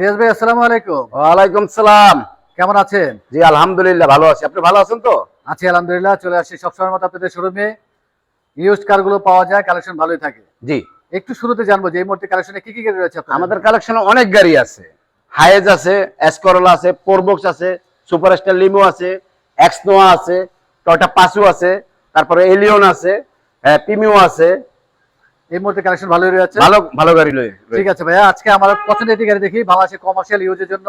রিয়াজ ভাই আসসালামু আলাইকুম। ওয়ালাইকুম সালাম। কেমন আছেন? জি আলহামদুলিল্লাহ ভালো আছি। আপনি ভালো আছেন তো? আছি আলহামদুলিল্লাহ চলে আসছি সবসময় মতো আপনাদের শোরুমে। ইউজড কারগুলো পাওয়া যায় কালেকশন ভালোই থাকে। জি। একটু শুরুতে জানব যে এই মুহূর্তে কালেকশনে কি কি গাড়ি রয়েছে আমাদের কালেকশনে অনেক গাড়ি আছে। হায়েজ আছে এসকরোলা আছে পোরবক্স আছে সুপার স্টার লিমো আছে এক্সনোয়া আছে টয়টা পাসু আছে তারপরে এলিয়ন আছে পিমিও আছে এই মুহূর্তে কালেকশন ভালোই রয়েছে ভালো ভালো গাড়ি লয়ে ঠিক আছে ভাইয়া আজকে আমার পছন্দের একটি গাড়ি দেখি বাংলাদেশে কমার্শিয়াল ইউজের জন্য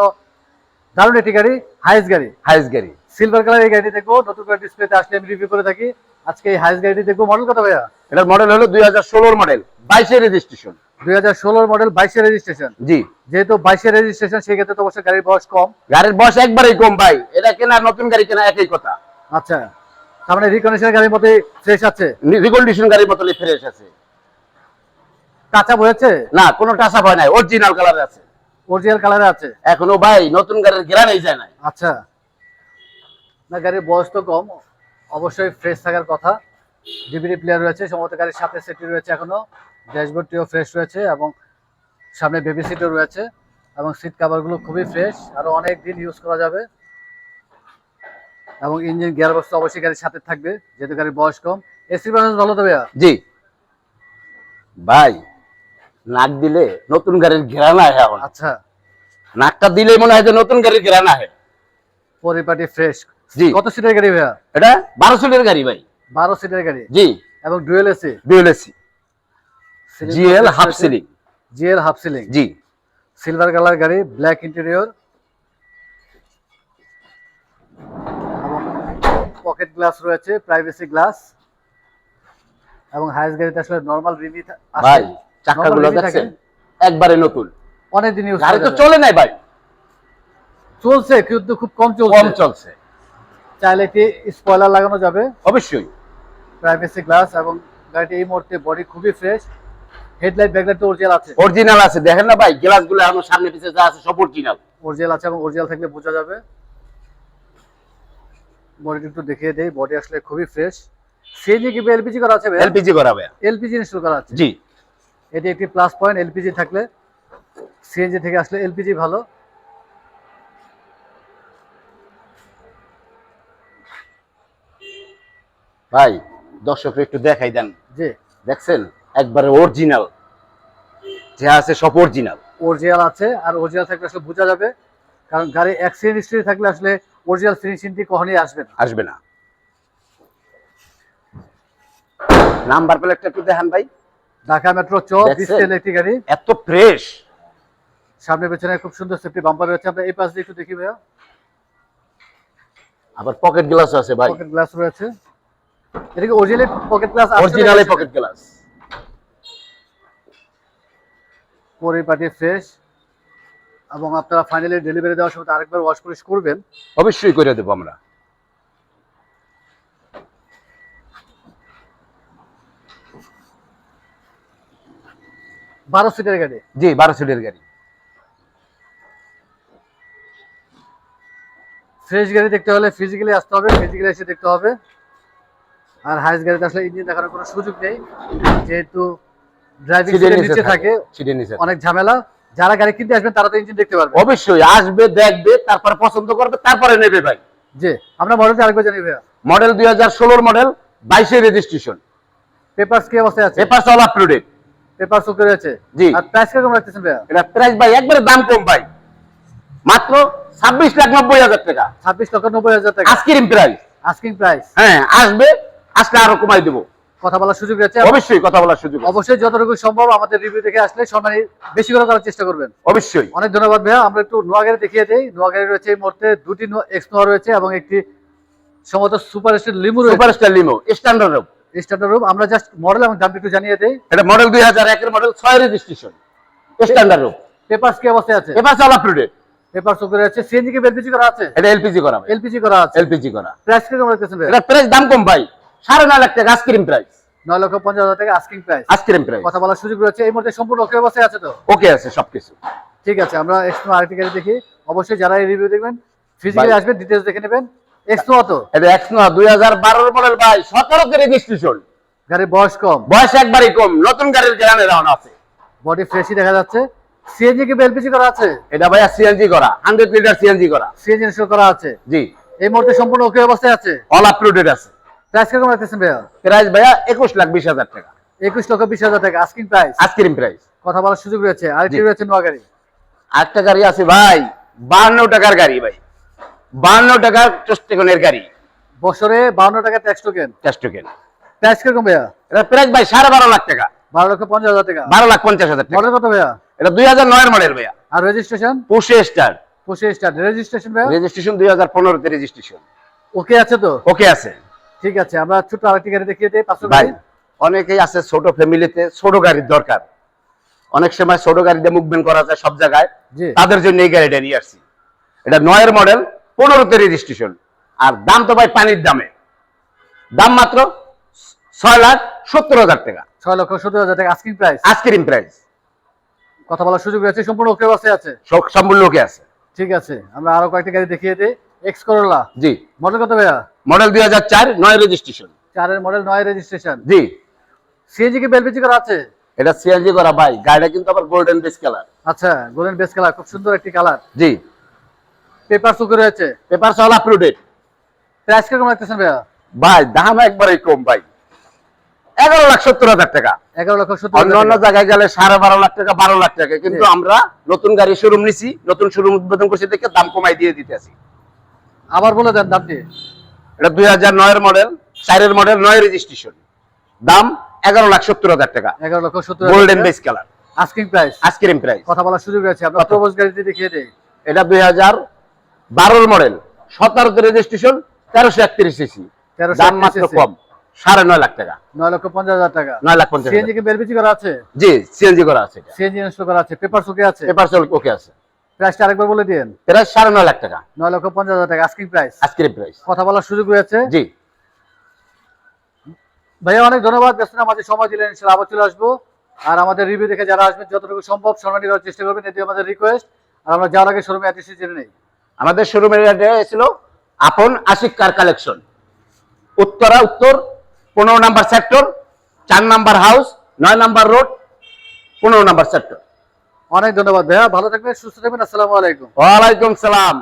দারুণ একটি গাড়ি হাইস গাড়ি। হায়েজ গাড়ি। সিলভার কালার এই গাড়িটি দেখব নতুন করে ডিসপ্লেতে আসলে আমি রিভিউ করে থাকি। আজকে এই হাইস গাড়িটি দেখব মডেল কত ভাইয়া? এটার মডেল হলো দুই হাজার ষোলোর মডেল বাইশের রেজিস্ট্রেশন দুই হাজার ষোলোর মডেল বাইশের রেজিস্ট্রেশন জি। যেহেতু বাইশের রেজিস্ট্রেশন সেক্ষেত্রে তো অবশ্যই গাড়ির বয়স কম। গাড়ির বয়স একবারেই কম ভাই এটা কেনা নতুন গাড়ি কেনা একই কথা। আচ্ছা তার মানে রিকন্ডিশনের গাড়ির মধ্যে ফ্রেশ আছে। রিকন্ডিশন গাড়ির মতনই ফ্রেশ আছে। কাঁচা বয়েছে না কোনো টাচা হয় নাই অরিজিনাল কালার আছে। অরিজিনাল কালারে আছে? এখনও ভাই নতুন গাড়ির গ্রানেই যায় নাই। আচ্ছা। না গাড়ির বয়স তো কম। অবশ্যই ফ্রেশ থাকার কথা। ডিভিডি প্লেয়ার রয়েছে সম্ভবত গাড়ির সাথে সেটটি রয়েছে এখনও। ড্যাশবোর্ডটিও ফ্রেশ রয়েছে এবং সামনে বেবি সিটও রয়েছে এবং সিট কাভারগুলো খুবই ফ্রেশ আরও অনেক দিন ইউজ করা যাবে। এবং ইঞ্জিন গিয়ার বক্স অবশ্যই গাড়ির সাথে থাকবে যেহেতু গাড়ির বয়স কম। এসি ব্যালেন্স ভালো তো ভাইয়া? জি। ভাই নাক দিলে নতুন গাড়ির ঘেরান আহে এখন। আচ্ছা। নাকটা দিলে মনে হয় যে নতুন গাড়ির ঘেরান আহে পরিপাটি ফ্রেশ জি। কত সিটের গাড়ি ভাইয়া? এটা বারো সিটের গাড়ি ভাই। বারো সিটের গাড়ি? জি। এবং dual AC বিএলএসি GL half ceiling. GL half ceiling. জি। সিলভার কালার গাড়ি ব্ল্যাক ইন্টেরিয়র পকেট গ্লাস রয়েছে প্রাইভেসি গ্লাস এবং হাইস গাড়িতে আসলে নরমাল রিভি ভাই চাকাগুলো দেখছেন একবারে নতুন। অনেক দিন গাড়ি তো চলে নাই ভাই। চলছে কিন্তু খুব কম কম চলছে। চলছে চাইলে একটি স্পয়লার লাগানো যাবে? অবশ্যই। প্রাইভেসি গ্লাস এবং গাড়িটি এই মুহূর্তে বডি খুবই ফ্রেশ হেডলাইট ব্যাকলাইট তো অরিজিনাল আছে। অরিজিনাল আছে। দেখেন না ভাই আমার সামনে পিছিয়ে যা আছে সব অরিজিনাল অরিজিনাল আছে এবং অরিজিনাল থাকলে বোঝা যাবে। বডিটি একটু দেখিয়ে দেই। বডি আসলে খুবই ফ্রেশ সিএনজি কি এলপিজি করা আছে এলপিজি করা এলপিজি ইনস্টল করা আছে। জি। এটি একটি প্লাস পয়েন্ট এলপিজি থাকলে সিএনজি থেকে আসলে এলপিজি ভালো। ভাই দর্শক একটু দেখাই দেন। যে দেখছেন? একবারে অরিজিনাল যা আছে সব অরিজিনাল অরিজিনাল আছে আর অরিজিনাল থাকলে আসলে বোঝা যাবে কারণ গাড়ি অ্যাক্সিডেন্ট হিস্ট্রি থাকলে আসলে অরিজিনাল ফিনিশিংটি কখনই আসবে না। আসবে না। নাম্বার প্লেটটা একটু দেখান ভাই। ঢাকা মেট্রো চ দেখছেন? ডিসটেল একটি গাড়ি। এত ফ্রেশ সামনে পেছনে খুব সুন্দর সেফটি বাম্পার রয়েছে। আমরা এই পাশ দিয়ে একটু দেখি ভাইয়া। আবার পকেট গ্লাস আছে ভাই। পকেট গ্লাস রয়েছে। এটা কি original pocket glass originally pocket glass পরিপাটি ফ্রেশ এবং আপনারা ফাইনালি ডেলিভারি দেওয়ার সময় আরেকবার ওয়াশ পলিশ করবেন। অবশ্যই করে দেবো আমরা। বারো সিটের গাড়ি। জি বারো সিটের গাড়ি। ফ্রেশ গাড়ি দেখতে হলে ফিজিক্যালি আসতে হবে ফিজিক্যালি এসে দেখতে হবে। আর হাইস গাড়িতে আসলে ইঞ্জিন দেখানোর কোনো সুযোগ নেই। যেহেতু ড্রাইভিং নিচে থাকে। অনেক ঝামেলা। যারা গাড়ি কিনতে আসবেন তারা তো ইঞ্জিন দেখতে পারবে। অবশ্যই আসবে দেখবে তারপরে পছন্দ করবে তারপরে নেবে ভাই। যে আমরা মডেলটা আরেকবার জানি ভাইয়া। মডেল দুই হাজার ষোলোর মডেল বাইশে রেজিস্ট্রেশন পেপারস কি অবস্থায় আছে? Paper all uploaded papers okay রয়েছে। জি। আর প্রাইস কীরকম রাখতেছেন ভাইয়া? এটা প্রাইস ভাই একবারে দাম কম ভাই। মাত্র ছাব্বিশ লাখ নব্বই হাজার টাকা। ছাব্বিশ লক্ষ নব্বই হাজার টাকা। আজকের প্রাইস আস্কিং প্রাইস হ্যাঁ আসবে আসলে আরও কমাই দেবো। কথা বলার সুযোগ অবশ্যই কথা বলার সুযোগ অবশ্যই যতটুকু সম্ভব আমাদের রিভিউ দেখে আসলে সম্মানী বেশি করে করার চেষ্টা করবেন। অবশ্যই। অনেক ধন্যবাদ ভাইয়া। আমরা একটু নোয়াগাড়ি দেখিয়ে দিই। নোয়াগাড়ি রয়েছে এই মুহূর্তে দুটি এক্স নোয়া রয়েছে এবং একটি সম্ভবত super star limo super star limo standard starter room আমরা জাস্ট মডেল এবং দামটা একটু জানিয়ে দেই। এটা model model registration standard papers কি অবস্থায় আছে? অল পেপারস রয়েছে সিএনজি কি এলপিজি করা আছে? এটা এলপিজি করা এলপিজি করা আছে। এলপিজি করা। প্রাইস ভাইয়া এটা প্রাইস দাম কম ভাই। সাড়ে নয় লাখ টাকা আইসক্রিম প্রাইস নয় লক্ষ পঞ্চাশ হাজার টাকা আস্কিং প্রাইস আইসক্রিম প্রাইস কথা বলার সুযোগ রয়েছে এই মুহূর্তে সম্পূর্ণ ওকে অবস্থায় আছে তো? ওকে আছে সবকিছু। ঠিক আছে আমরা গাড়ি দেখি। অবশ্যই যারা এই রিভিউ দেখবেন ফিজিক্যালি। আসবেন ডিটেলস দেখে নেবেন। এক্স তো এটা এক্স দুই হাজার বারোর মডেল ভাই সতেরোতে রেজিস্ট্রেশন গাড়ির বয়স কম? বয়স একবারই কম নতুন গাড়ির গ্রামে দেওয়ানো আছে। বডি ফ্রেশই দেখা যাচ্ছে। সিএনজি কি করা আছে? এটা ভাইয়া সিএনজি করা হান্ড্রেড লিটার সিএনজি করা। সিএনজি ইনস্টল করা আছে? জি। এই মুহূর্তে সম্পূর্ণ ওকে অবস্থায় আছে? অল আছে। প্রাইস কীরকম রাখতেছেন ভাইয়া? প্রাইস ভাইয়া একুশ লাখ বিশ হাজার টাকা। একুশ লক্ষ বিশ হাজার টাকা আস্কিং প্রাইস প্রাইস কথা বলার সুযোগ রয়েছে। রয়েছে নোয়া গাড়ি। আটটা গাড়ি আছে ভাই বান্ন টাকার গাড়ি ভাই। বান্ন টেস্টেকনের গাড়ি। বছরে টাকা ট্যাক্স টোকেন টেস্টেকেন প্রাইস কীরকম ভাইয়া? এটা প্রাইস ভাই সাড়ে বারো লাখ টাকা। বারো লক্ষ পঞ্চাশ হাজার টাকা। বারো লাখ পঞ্চাশ হাজার টাকা। মডেল কত ভাইয়া? এটা দুই হাজার নয়ের মডেল ভাইয়া। আর রেজিস্ট্রেশন? পুষে স্টার। পঁচিশ স্টার। রেজিস্ট্রেশন ভাইয়া? রেজিস্ট্রেশন দুই হাজার পনেরোতে রেজিস্ট্রেশন। ওকে আছে তো? ওকে আছে। ঠিক আছে আমরা ছোট্ট আরেকটি গাড়ি দেখিয়ে দিই পাঁচশো ভাই অনেকেই আছে ছোট ফ্যামিলিতে ছোট গাড়ির দরকার। অনেক সময় ছোট গাড়িতে মুভমেন্ট করা যায় সব জায়গায়। তাদের জন্য এই গাড়িটা নিয়ে আসছি। এটা নয়ের মডেল পনেরোতে রেজিস্ট্রেশন। আর দাম তো ভাই পানির দামে। দাম মাত্র ছয় লাখ সত্তর হাজার টাকা। ছয় লক্ষ সত্তর হাজার টাকা আস্কিং প্রাইস আজকের প্রাইস কথা বলার সুযোগ রয়েছে সম্পূর্ণ ওকে অবস্থায় আছে সম্পূর্ণ ওকে আছে। ঠিক আছে আমরা আরও কয়েকটি গাড়ি দেখিয়ে দিই। এক্স করোলা জি। মডেল কত ভাইয়া? মডেল দুই হাজার চার নয় রেজিস্ট্রেশন। চারের মডেল নয় রেজিস্ট্রেশন। জি। সিএনজি কি বেলপিজি করা আছে? এটা সিএনজি করা ভাই। গাড়িটা কিন্তু আবার গোল্ডেন বেস কালার আচ্ছা গোল্ডেন বেস কালার খুব সুন্দর একটি কালার জি। পেপার সুকে রয়েছে পেপার সল আপলোডেড প্রাইস কীরকম রাখতেছেন ভাইয়া? ভাই দাম একবারে কম ভাই। এগারো লাখ সত্তর হাজার টাকা। এগারো লক্ষ সত্তর অন্য অন্য জায়গায় গেলে সাড়ে বারো লাখ টাকা বারো লাখ টাকা। কিন্তু আমরা নতুন গাড়ি শোরুম নিছি নতুন শোরুম উদ্বোধন করছি দেখে দাম কমাই দিয়ে দিতেছি আবার বলে দেন দামটি এটা দুই হাজার নয়ের মডেল চারের মডেল নয় রেজিস্ট্রেশন দাম এগারো লাখ সত্তর হাজার টাকা। এগারো লক্ষ সত্তর golden base colour asking price আজকের প্রাইস কথা বলার সুযোগ রয়েছে। আমরা কত? প্রবোজ গাড়িটি দেখিয়ে দিই। এটা দুই হাজার বারোর মডেল সতেরোতে রেজিস্ট্রেশন তেরোশো একত্রিশ সিসি দাম মাত্র কম সাড়ে নয় লাখ টাকা। নয় লক্ষ পঞ্চাশ হাজার টাকা। নয় লাখ পঞ্চাশ সিএনজি কি করা আছে? জি সিএনজি করা আছে সিএনজি ইনস্টল করা আছে পেপার আছে? পেপার ওকে আছে। প্রাইসটা আরেকবার বলে দিন প্রায় সাড়ে নয় লাখ টাকা। নয় লক্ষ পঞ্চাশ হাজার টাকা আস্কিং প্রাইস আজকের প্রাইস কথা বলার সুযোগ রয়েছে? জি। ভাইয়া অনেক ধন্যবাদ। ব্যস্ততা মাঝে সময় দিলেন ইনশাল্লাহ আবার চলে আসব। আর আমাদের রিভিউ দেখে যারা আসবেন যতটুকু সম্ভব সম্মানী করার চেষ্টা করবেন এটি আমাদের রিকোয়েস্ট আর আমরা যাওয়ার আগে শোরুমে অ্যাড্রেস জেনে নেই। আমাদের শোরুমের অ্যাড্রেস ছিল আপন আশিক কার কালেকশন উত্তরা উত্তর পনেরো নাম্বার সেক্টর চার নাম্বার হাউস নয় নাম্বার রোড পনেরো নাম্বার সেক্টর অনেক ধন্যবাদ ভাইয়া ভালো থাকবেন সুস্থ থাকবেন আসসালামু আলাইকুম। ওয়ালাইকুম সালাম।